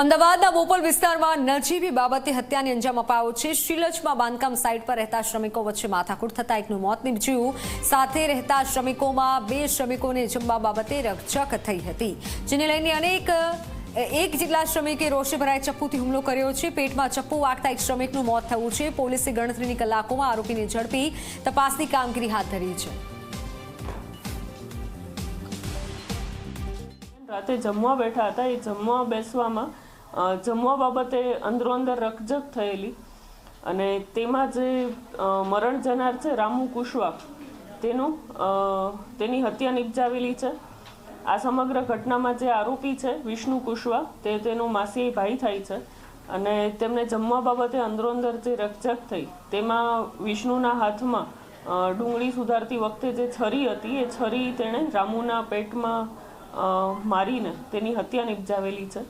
અમદાવાદના બોપલ વિસ્તારમાં નજીવી બાબતે હત્યાને અંજામ અપાયો છે. શિલજમાં બાંધકામ સાઇટ પર રહેતા શ્રમિકો વચ્ચે માથાકૂટ થતા એકનું મોત નીપજ્યું. સાથે રહેતા શ્રમિકોમાં બે શ્રમિકોને જમવા બાબતે રકઝક થઈ હતી. જેને લઈને અનેક, એક જેટલા શ્રમિકે રોષે ભરાય ચપ્પુથી હુમલો કર્યો છે. પેટમાં ચપ્પુ વાગતા એક શ્રમિકનું મોત થયું છે. પોલીસે ગણતરીની કલાકોમાં આરોપીને ઝડપી તપાસની કામગીરી હાથ ધરી છે. રાતે જમવા બેઠા હતા. એ જમવા બેસવામાં જમવા બાબતે અંદરો અંદર રકજક થયેલી અને તેમાં જે મરણ જનાર છે, રામુ કુશવા, તેનું તેની હત્યા નિપજાવેલી છે. આ સમગ્ર ઘટનામાં જે આરોપી છે, વિષ્ણુ કુશવા, તે તેનો માસી ભાઈ થાય છે અને તેમને જમવા બાબતે અંદરો અંદર જે રકઝક થઈ, તેમાં વિષ્ણુના હાથમાં ડુંગળી સુધારતી વખતે જે છરી હતી, એ છરી તેણે રામુના પેટમાં મારીને તેની હત્યા નિપજાવેલી છે.